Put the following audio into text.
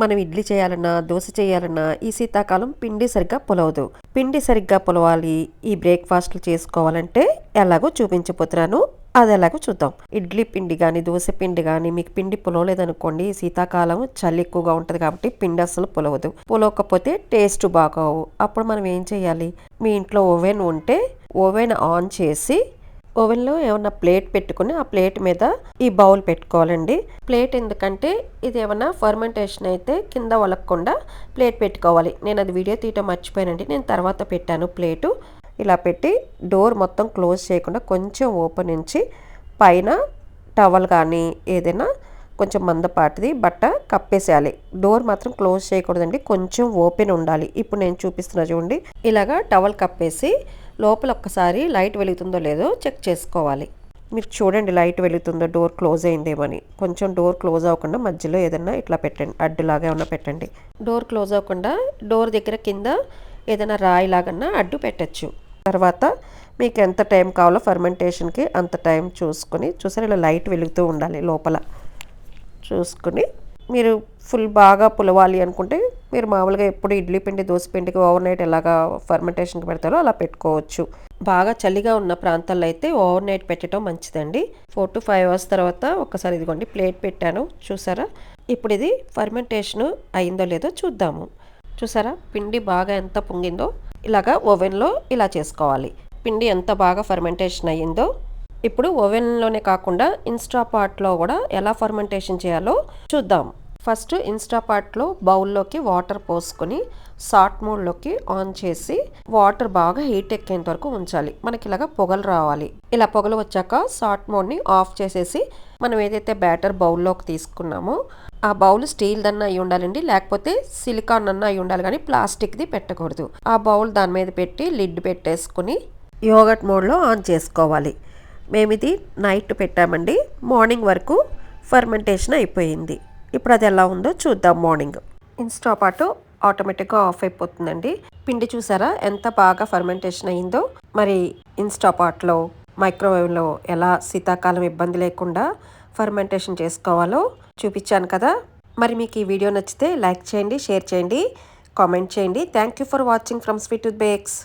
మనం ఇడ్లీ చేయాలన్నా దోశ చేయాలన్నా ఈ శీతాకాలం పిండి సరిగ్గా పొలవదు. పిండి సరిగ్గా పొలవాలి ఈ బ్రేక్ఫాస్ట్లు చేసుకోవాలంటే ఎలాగో చూపించబోతున్నాను అది ఎలాగో చూద్దాం. ఇడ్లీ పిండి కానీ దోశ పిండి కానీ మీకు పిండి పొలవలేదనుకోండి శీతాకాలం చలి ఎక్కువగా ఉంటుంది కాబట్టి పిండి అస్సలు పొలవదు. పొలవకపోతే టేస్ట్ బాగోవు. అప్పుడు మనం ఏం చేయాలి? మీ ఇంట్లో ఓవెన్ ఉంటే ఓవెన్ ఆన్ చేసి ఓవెన్లో ఏమన్నా ప్లేట్ పెట్టుకుని ఆ ప్లేట్ మీద ఈ బౌల్ పెట్టుకోవాలండి. ప్లేట్ ఎందుకంటే ఇది ఏమన్నా ఫర్మెంటేషన్ అయితే కింద వలక్కుండా ప్లేట్ పెట్టుకోవాలి. నేను అది వీడియో తీయటం మర్చిపోయానండి. నేను తర్వాత పెట్టాను ప్లేటు. ఇలా పెట్టి డోర్ మొత్తం క్లోజ్ చేయకుండా కొంచెం ఓపెన్ ఉంచి పైన టవల్ కానీ ఏదైనా కొంచెం మందపాటిది బట్ట కప్పేసేయాలి. డోర్ మాత్రం క్లోజ్ చేయకూడదండి కొంచెం ఓపెన్ ఉండాలి. ఇప్పుడు నేను చూపిస్తున్నా చూడండి. ఇలాగా టవల్ కప్పేసి లోపల ఒక్కసారి లైట్ వెలుగుతుందో లేదో చెక్ చేసుకోవాలి. మీరు చూడండి లైట్ వెలుగుతుందో డోర్ క్లోజ్ అయిందేమని. కొంచెం డోర్ క్లోజ్ అవ్వకుండా మధ్యలో ఏదైనా ఇట్లా పెట్టండి అడ్డులాగా ఏమన్నా పెట్టండి. డోర్ క్లోజ్ అవ్వకుండా డోర్ దగ్గర కింద ఏదైనా రాయి లాగన్నా అడ్డు పెట్టచ్చు. తర్వాత మీకు ఎంత టైం కావాలో ఫర్మెంటేషన్కి అంత టైం చూసుకొని చూసారు ఇలా లైట్ వెలుగుతూ ఉండాలి లోపల. చూసుకుని మీరు ఫుల్ బాగా పులవాలి అనుకుంటే మీరు మామూలుగా ఎప్పుడు ఇడ్లీ పిండి దోశ పిండికి ఓవర్ నైట్ ఎలాగా ఫర్మెంటేషన్కి పెడతారో అలా పెట్టుకోవచ్చు. బాగా చలిగా ఉన్న ప్రాంతాల్లో అయితే ఓవర్ నైట్ పెట్టడం మంచిదండి. ఫోర్ టు ఫైవ్ అవర్స్ తర్వాత ఒకసారి ఇదిగోండి ప్లేట్ పెట్టాను. చూసారా? ఇప్పుడు ఇది ఫర్మెంటేషన్ అయిందో లేదో చూద్దాము. చూసారా? పిండి బాగా ఎంత పొంగిందో ఇలాగా ఓవెన్లో ఇలా చేసుకోవాలి. పిండి ఎంత బాగా ఫర్మెంటేషన్ అయ్యిందో ఇప్పుడు ఓవెన్లోనే కాకుండా ఇన్స్టాపాట్లో కూడా ఎలా ఫర్మెంటేషన్ చేయాలో చూద్దాం. ఫస్ట్ ఇన్స్టాపాట్లో బౌల్లోకి వాటర్ పోసుకొని సాట్ మోడ్లోకి ఆన్ చేసి వాటర్ బాగా హీట్ ఎక్కేంత వరకు ఉంచాలి. మనకి ఇలాగా పొగలు రావాలి. ఇలా పొగలు వచ్చాక సాట్ మోడ్ని ఆఫ్ చేసేసి మనం ఏదైతే బ్యాటర్ బౌల్లోకి తీసుకున్నామో ఆ బౌల్ స్టీల్ దన్న అయి ఉండాలండి. లేకపోతే సిలికాన్ అన్న అయి ఉండాలి. కానీ ప్లాస్టిక్ది పెట్టకూడదు. ఆ బౌల్ దాని మీద పెట్టి లిడ్ పెట్టేసుకుని యోగట్ మోడ్లో ఆన్ చేసుకోవాలి. మేము ఇది నైట్ పెట్టామండి. మార్నింగ్ వరకు ఫర్మెంటేషన్ అయిపోయింది. ఇప్పుడు అది ఎలా ఉందో చూద్దాం మార్నింగ్. ఇన్స్టా పాటు ఆటోమేటిక్గా ఆఫ్ అయిపోతుందండి. పిండి చూసారా? ఎంత బాగా ఫర్మెంటేషన్ అయిందో. మరి ఇన్స్టా పాట్లో మైక్రోవేవ్లో ఎలా శీతాకాలం ఇబ్బంది లేకుండా ఫర్మెంటేషన్ చేసుకోవాలో చూపించాను కదా. మరి మీకు ఈ వీడియో నచ్చితే లైక్ చేయండి షేర్ చేయండి కామెంట్ చేయండి. Thank you for watching from Sweet Bakes.